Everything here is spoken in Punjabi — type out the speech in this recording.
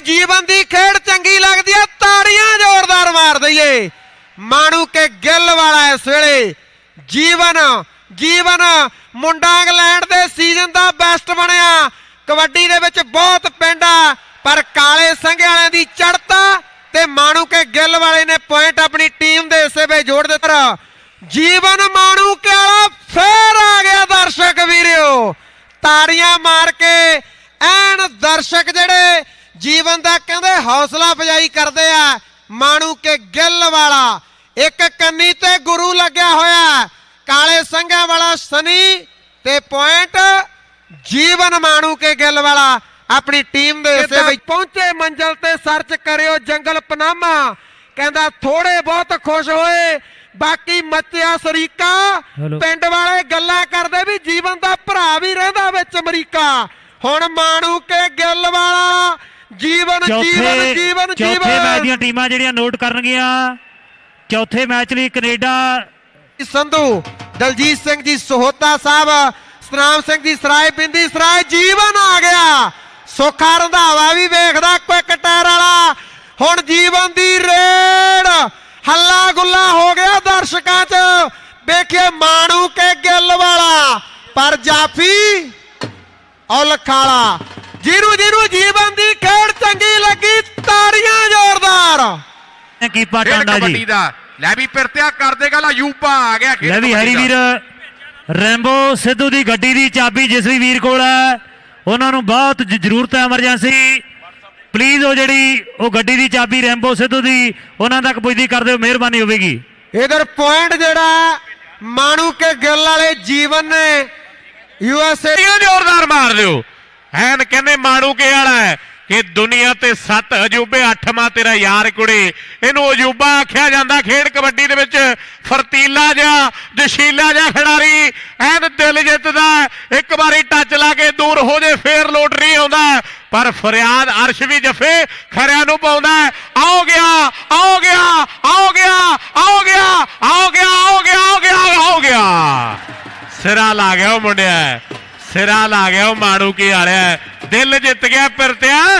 ਜਿਹਨੂੰ ਜੀਵਨ ਦੀ ਖੇਡ ਚੰਗੀ ਲੱਗਦੀ ਹੈ ਤਾੜੀਆਂ ਜ਼ੋਰਦਾਰ ਮਾਰ ਦਈਏ। ਮਾਣੂ ਕੇ ਗਿੱਲ ਵਾਲਾ ਇਸ ਵੇਲੇ। ਜੀਵਨ ਜੀਵਨ, ਮੁੰਡਾ ਇੰਗਲੈਂਡ ਦੇ ਸੀਜ਼ਨ ਦਾ ਬੈਸਟ ਬਣਿਆ। ਕਬੱਡੀ ਦੇ ਵਿੱਚ ਬਹੁਤ ਪਿੰਡਾ ਪਰ ਕਾਲੇ ਸੰਘੇ ਵਾਲਿਆਂ ਦੀ ਚੜਤਾ ਤੇ ਮਾਣੂ ਕੇ ਗਿੱਲ ਵਾਲੇ ਨੇ ਪੁਆਇੰਟ ਆਪਣੀ ਟੀਮ ਦੇ ਹਿੱਸੇ ਵਿੱਚ ਜੋੜ ਦਿੱਤਾ। ਜੀਵਨ ਮਾਣੂ ਕੇ ਵਾਲਾ ਫੇਰ ਆ ਗਿਆ ਦਰਸ਼ਕ ਵੀਰਿਓ ਤਾੜੀਆਂ ਮਾਰ ਕੇ ਐਨ ਦਰਸ਼ਕ ਜਿਹੜੇ ਜੀਵਨ ਦਾ ਕਹਿੰਦੇ ਹੌਸਲਾ ਅਫਜਾਈ ਕਰਦੇ ਆ। ਮਾਣੂ ਕੇ ਗਿੱਲ ਵਾਲਾ। ਇੱਕ ਕੰਨੀ ਤੇ ਗੁਰੂ ਲੱਗਿਆ ਹੋਇਆ। ਕਾਲੇ ਸੰਘਿਆਂ ਵਾਲਾ ਸਨੀ ਤੇ ਪੁਆਇੰਟ ਜੀਵਨ ਮਾਣੂ ਕੇ ਗਿੱਲ ਵਾਲਾ। ਆਪਣੀ ਟੀਮ ਦੇ ਹਿੱਸੇ ਵਿੱਚ ਪਹੁੰਚੇ ਮੰਜ਼ਲ ਤੇ ਸਰਚ ਕਰਿਓ ਜੰਗਲ ਪਨਾਮਾ। ਕਹਿੰਦਾ ਥੋੜੇ ਬਹੁਤ ਖੁਸ਼ ਹੋਏ। ਬਾਕੀ ਮੱਚਿਆ ਸਰੀਕਾ। ਪਿੰਡ ਵਾਲੇ ਗੱਲਾਂ ਕਰਦੇ ਵੀ ਜੀਵਨ ਦਾ ਭਰਾ ਵੀ ਰਹਿੰਦਾ ਵਿੱਚ ਅਮਰੀਕਾ। ਹੁਣ ਮਾਣੂ ਕੇ ਗਿੱਲ ਵਾਲਾ। ਜੀਵਨ ਜੀਵਨ ਜੀਵਨ ਚੌਥੇ ਮੈਚ ਦੀਆਂ ਟੀਮਾਂ ਜਿਹੜੀਆਂ ਨੋਟ ਕਰਨਗੀਆਂ। ਚੌਥੇ ਮੈਚ ਲਈ ਕੈਨੇਡਾ ਸੰਧੂ ਦਲਜੀਤ ਸਿੰਘ ਜੀ ਸੋਹਤਾ ਸਾਹਿਬ ਸਤਨਾਮ ਸਿੰਘ ਜੀ ਸਰਾਏ ਬਿੰਦੀ ਸਰਾਏ ਜੀਵਨ ਆ ਗਿਆ। ਸੁੱਖਾ ਰੰਧਾਵਾ ਵੀ ਵੇਖਦਾ ਕੁਇਕ ਟਾਇਰ ਵਾਲਾ। ਹੁਣ ਜੀਵਨ ਦੀ ਰੇਡ। ਹੱਲਾ ਗੁੱਲਾ ਹੋ ਗਿਆ ਦਰਸ਼ਕਾਂ 'ਚ। ਵੇਖਿਏ ਮਾਣੂ ਕੇ ਗਿੱਲ ਵਾਲਾ। ਪਰ ਜਾਫੀ ਔਲ ਖਾਲਾ ਜਿਹਨੂੰ ਜਿਹਨੂੰ ਖੇਡ ਟਾਂਡਾ ਕਬੱਡੀ ਜੀ ਦਾ। ਲੈ ਵੀ ਪਿਰਤਿਆ ਕਰ ਦੇਗਾ ਲਾ ਯੂਪਾ ਆ ਗਿਆ ਖੇਡ ਲੈ ਵੀ ਕਬੱਡੀ ਹਰੀ। ਵੀਰ ਰੈਂਬੋ ਸਿੱਧੂ ਦੀ ਗੱਡੀ ਦੀ ਚਾਬੀ ਜਿਸ ਵੀ ਵੀਰ ਕੋਲ ਹੈ ਉਹਨਾਂ ਨੂੰ ਬਹੁਤ ਜ਼ਰੂਰਤ ਹੈ ਐਮਰਜੈਂਸੀ। ਪਲੀਜ਼ ਉਹ ਜਿਹੜੀ ਉਹ ਗੱਡੀ ਦੀ ਚਾਬੀ ਰੈਂਬੋ ਸਿੱਧੂ ਦੀ ਉਹਨਾਂ ਤੱਕ ਪੁੱਜਦੀ ਕਰ ਦਿਓ ਮਿਹਰਬਾਨੀ ਹੋਵੇਗੀ। ਇਧਰ ਪੁਆਇੰਟ ਜਿਹੜਾ ਮਾਣੂ ਕੇ ਗਿੱਲ ਵਾਲੇ ਜੀਵਨ ਨੇ ਯੂ ਐਸ ਏ ਤਾੜੀਆਂ ਜ਼ੋਰਦਾਰ ਮਾਰ ਦਿਓ। ਐਨ ਕਹਿੰਦੇ ਮਾਣੂ ਕੇ ਵਾਲਾ ਹੈ। ਇਹ ਦੁਨੀਆ ਤੇ ਸੱਤ ਅਜੂਬੇ ਅੱਠਵਾਂ ਤੇਰਾ ਯਾਰ ਕੁੜੇ। ਇਹਨੂੰ ਅਜੂਬਾ ਆਖਿਆ ਜਾਂਦਾ ਖੇਡ ਕਬੱਡੀ ਦੇ ਵਿੱਚ। ਫਰਤੀਲਾ ਜਿਹਾ, ਜਸ਼ੀਲਾ ਜਿਹਾ ਖਿਡਾਰੀ, ਐਨ ਦਿਲ ਜਿੱਤਦਾ। ਇੱਕ ਵਾਰੀ ਟੱਚ ਲਾ ਕੇ ਦੂਰ ਹੋ ਜੇ, ਫੇਰ ਲੋਟ ਨਹੀਂ ਆਉਂਦਾ। ਪਰ ਫਰਿਆਦ ਅਰਸ਼ ਵੀ ਜਫੇ ਖਰਿਆਂ ਨੂੰ ਪਾਉਂਦਾ ਹੈ। ਆਓ ਗਿਆ ਆਓ ਗਿਆ ਆਓ ਗਿਆ ਆਓ ਗਿਆ ਆਓ ਗਿਆ ਆਓ ਗਿਆ ਆਓ ਗਿਆ ਆਓ ਗਿਆ। ਸਿਰਾ ਲਾ ਗਿਆ ਉਹ ਮੁੰਡਿਆ। ਸਿਰਾ ਲਾ ਗਿਆ ਉਹ ਮਾੜੂ ਕੀ ਵਾਲਿਆ ਦਿਲ ਜਿੱਤ ਗਿਆ ਪਰਤਿਆ